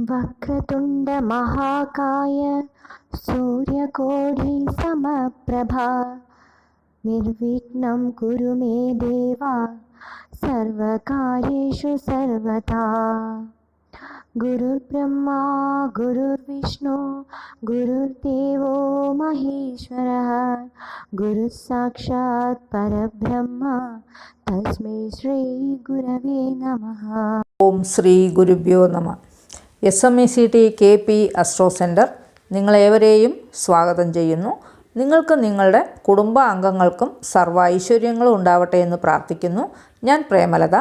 वक्रतुण्डमहाकाय सूर्यकोढिसमप्रभा निर्विघ्न कुरु मे देवा सर्वकार्येषु सर्वदा गुरुर्ब्रह्मा, गुरुर्विष्णु, गुरुर्देवो महेश्वरः। गुरुसाक्षात् परब्रह्म, तस्मै श्रीगुरवे नमः। श्री गुरव्यो नमः। S M E C T K P astro centre നിങ്ങളേവരെയും സ്വാഗതം ചെയ്യുന്നു. നിങ്ങൾക്ക് നിങ്ങളുടെ കുടുംബ അംഗങ്ങൾക്കും സർവ ഐശ്വര്യങ്ങളും ഉണ്ടാവട്ടെ എന്ന് പ്രാർത്ഥിക്കുന്നു. ഞാൻ പ്രേമലത.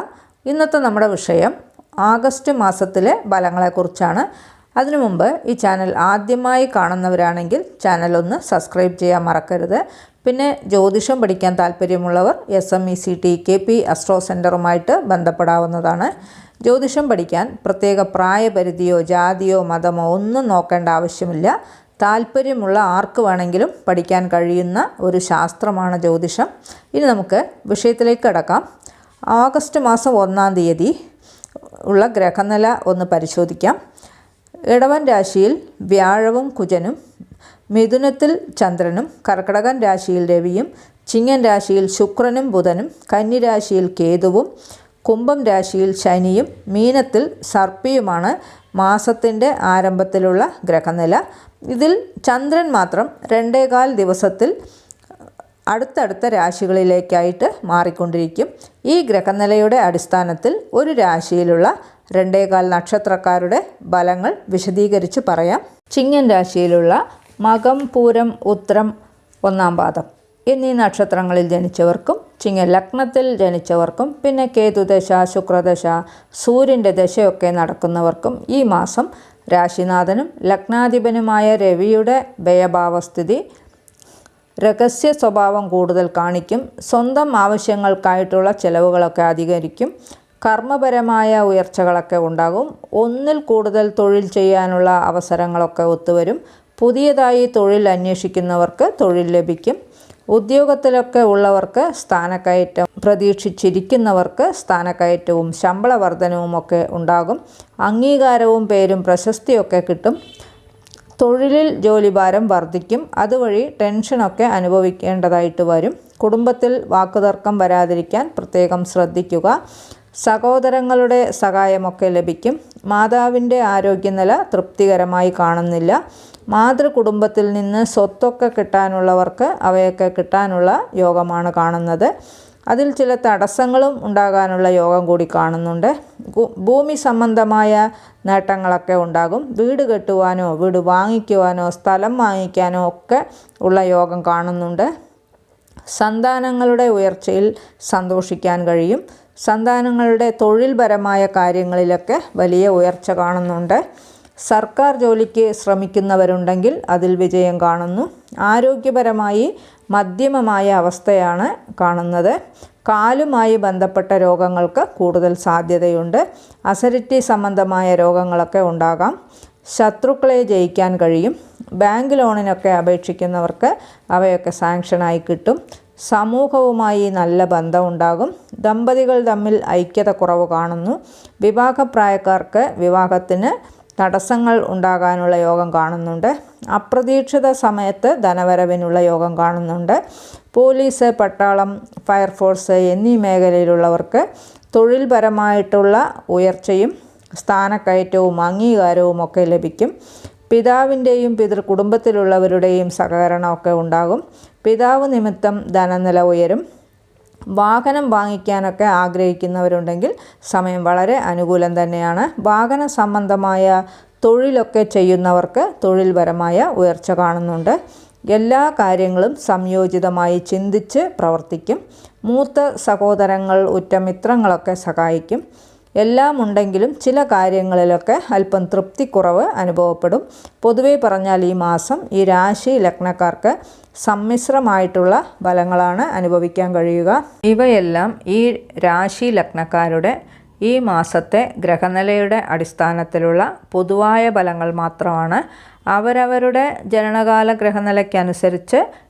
ഇന്നത്തെ നമ്മുടെ വിഷയം ആഗസ്റ്റ് മാസത്തിലെ ഫലങ്ങളെക്കുറിച്ചാണ്. അതിനു മുമ്പ് ഈ ചാനൽ ആദ്യമായി കാണുന്നവരാണെങ്കിൽ ചാനൽ ഒന്ന് സബ്സ്ക്രൈബ് ചെയ്യാൻ മറക്കരുത്. പിന്നെ ജ്യോതിഷം പഠിക്കാൻ താല്പര്യമുള്ളവർ S M E C T K P astro സെന്ററുമായിട്ട് ബന്ധപ്പെടാവുന്നതാണ്. ജ്യോതിഷം പഠിക്കാൻ പ്രത്യേക പ്രായപരിധിയോ ജാതിയോ മതമോ ഒന്നും നോക്കേണ്ട ആവശ്യമില്ല. താല്പര്യമുള്ള ആർക്ക് വേണമെങ്കിലും പഠിക്കാൻ കഴിയുന്ന ഒരു ശാസ്ത്രമാണ് ജ്യോതിഷം. ഇനി നമുക്ക് വിഷയത്തിലേക്ക് കടക്കാം. ഓഗസ്റ്റ് മാസം ഒന്നാം തീയതി ഉള്ള ഗ്രഹനില ഒന്ന് പരിശോധിക്കാം. ഇടവൻ രാശിയിൽ വ്യാഴവും കുജനും മിഥുനത്തിൽ ചന്ദ്രനും കർക്കടകൻ രാശിയിൽ രവിയും ചിങ്ങൻ രാശിയിൽ ശുക്രനും ബുധനും കന്നിരാശിയിൽ കേതുവും കുംഭം രാശിയിൽ ശനിയും മീനത്തിൽ സർപ്പിയുമാണ് മാസത്തിന്റെ ആരംഭത്തിലുള്ള ഗ്രഹനില. ഇതിൽ ചന്ദ്രൻ മാത്രം രണ്ടേകാൽ ദിവസത്തിൽ അടുത്തടുത്ത രാശികളിലേക്കായിട്ട് മാറിക്കൊണ്ടിരിക്കും. ഈ ഗ്രഹനിലയുടെ അടിസ്ഥാനത്തിൽ ഒരു രാശിയിലുള്ള രണ്ടേകാൽ നക്ഷത്രക്കാരുടെ ഫലങ്ങൾ വിശദീകരിച്ച് പറയാം. ചിങ്ങൻ രാശിയിലുള്ള മകം പൂരം ഉത്രം ഒന്നാം പാദം. എന്നീ നക്ഷത്രങ്ങളിൽ ജനിച്ചവർക്കും ചിങ്ങ ലഗ്നത്തിൽ ജനിച്ചവർക്കും പിന്നെ കേതുദശ ശുക്രദശ സൂര്യന്റെ ദശയൊക്കെ നടക്കുന്നവർക്കും ഈ മാസം രാശിനാഥനും ലഗ്നാധിപനുമായ രവിയുടെ ഭയഭാവസ്ഥിതി രഹസ്യ സ്വഭാവം കൂടുതൽ കാണിക്കും. സ്വന്തം ആവശ്യങ്ങൾക്കായിട്ടുള്ള ചെലവുകളൊക്കെ അധികരിക്കും. കർമ്മപരമായ ഉയർച്ചകളൊക്കെ ഉണ്ടാകും. ഒന്നിൽ കൂടുതൽ തൊഴിൽ ചെയ്യാനുള്ള അവസരങ്ങളൊക്കെ ഒത്തുവരും. പുതിയതായി തൊഴിൽ അന്വേഷിക്കുന്നവർക്ക് തൊഴിൽ ലഭിക്കും. ഉദ്യോഗത്തിലൊക്കെ ഉള്ളവർക്ക് സ്ഥാനക്കയറ്റം പ്രതീക്ഷിച്ചിരിക്കുന്നവർക്ക് സ്ഥാനക്കയറ്റവും ശമ്പള വർധനവും ഒക്കെ ഉണ്ടാകും. അംഗീകാരവും പേരും പ്രശസ്തിയൊക്കെ കിട്ടും. തൊഴിലിൽ ജോലിഭാരം വർദ്ധിക്കും അതുവഴി ടെൻഷനൊക്കെ അനുഭവിക്കേണ്ടതായിട്ട് വരും. കുടുംബത്തിൽ വാക്കുതർക്കം വരാതിരിക്കാൻ പ്രത്യേകം ശ്രദ്ധിക്കുക. സഹോദരങ്ങളുടെ സഹായമൊക്കെ ലഭിക്കും. മാതാവിന്റെ ആരോഗ്യനില തൃപ്തികരമായി കാണുന്നില്ല. മാതൃകുടുംബത്തിൽ നിന്ന് സ്വത്തൊക്കെ കിട്ടാനുള്ളവർക്ക് അവയൊക്കെ കിട്ടാനുള്ള യോഗമാണ് കാണുന്നത്. അതിൽ ചില തടസ്സങ്ങളും ഉണ്ടാകാനുള്ള യോഗം കൂടി കാണുന്നുണ്ട്. ഭൂമി സംബന്ധമായ നേട്ടങ്ങളൊക്കെ ഉണ്ടാകും. വീട് കെട്ടുവാനോ വീട് വാങ്ങിക്കുവാനോ സ്ഥലം വാങ്ങിക്കാനോ ഒക്കെ ഉള്ള യോഗം കാണുന്നുണ്ട്. സന്താനങ്ങളുടെ ഉയർച്ചയിൽ സന്തോഷിക്കാൻ കഴിയും. സന്താനങ്ങളുടെ തൊഴിൽപരമായ കാര്യങ്ങളിലൊക്കെ വലിയ ഉയർച്ച കാണുന്നുണ്ട്. സർക്കാർ ജോലിക്ക് ശ്രമിക്കുന്നവരുണ്ടെങ്കിൽ അതിൽ വിജയം കാണുന്നു. ആരോഗ്യപരമായി മധ്യമമായ അവസ്ഥയാണ് കാണുന്നത്. കാലുമായി ബന്ധപ്പെട്ട രോഗങ്ങൾക്ക് കൂടുതൽ സാധ്യതയുണ്ട്. അസരിറ്റി സംബന്ധമായ രോഗങ്ങളൊക്കെ ഉണ്ടാകാം. ശത്രുക്കളെ ജയിക്കാൻ കഴിയും. ബാങ്ക് ലോണിനൊക്കെ അപേക്ഷിക്കുന്നവർക്ക് അവയൊക്കെ സാങ്ഷനായി കിട്ടും. സമൂഹവുമായി നല്ല ബന്ധമുണ്ടാകും. ദമ്പതികൾ തമ്മിൽ ഐക്യത കുറവ് കാണുന്നു. വിവാഹപ്രായക്കാർക്ക് വിവാഹത്തിന് തടസ്സങ്ങൾ ഉണ്ടാകാനുള്ള യോഗം കാണുന്നുണ്ട്. അപ്രതീക്ഷിത സമയത്ത് ധനവരവിനുള്ള യോഗം കാണുന്നുണ്ട്. പോലീസ് പട്ടാളം ഫയർഫോഴ്സ് എന്നീ മേഖലയിലുള്ളവർക്ക് തൊഴിൽപരമായിട്ടുള്ള ഉയർച്ചയും സ്ഥാനക്കയറ്റവും അംഗീകാരവും ഒക്കെ ലഭിക്കും. പിതാവിന്റെയും പിതൃ കുടുംബത്തിലുള്ളവരുടെയും സഹകരണമൊക്കെ ഉണ്ടാകും. പിതാവ് നിമിത്തം ധനനില ഉയരും. വാഹനം വാങ്ങിക്കാനൊക്കെ ആഗ്രഹിക്കുന്നവരുണ്ടെങ്കിൽ സമയം വളരെ അനുകൂലം തന്നെയാണ്. വാഹന സംബന്ധമായ തൊഴിലൊക്കെ ചെയ്യുന്നവർക്ക് തൊഴിൽപരമായ ഉയർച്ച കാണുന്നുണ്ട്. എല്ലാ കാര്യങ്ങളും സംയോജിതമായി ചിന്തിച്ച് പ്രവർത്തിക്കും. മൂത്ത സഹോദരങ്ങൾ ഉറ്റമിത്രങ്ങളൊക്കെ സഹായിക്കും. എല്ലാം ഉണ്ടെങ്കിലും ചില കാര്യങ്ങളിലൊക്കെ അല്പം തൃപ്തിക്കുറവ് അനുഭവപ്പെടും. പൊതുവേ പറഞ്ഞാൽ ഈ മാസം ഈ രാശി ലഗ്നക്കാർക്ക് സമ്മിശ്രമായിട്ടുള്ള ഫലങ്ങളാണ് അനുഭവിക്കാൻ കഴിയുക. ഇവയെല്ലാം ഈ രാശി ലഗ്നക്കാരുടെ ഈ മാസത്തെ ഗ്രഹനിലയുടെ അടിസ്ഥാനത്തിലുള്ള പൊതുവായ ഫലങ്ങൾ മാത്രമാണ്. അവരവരുടെ ജനനകാല ഗ്രഹനിലയ്ക്കനുസരിച്ച്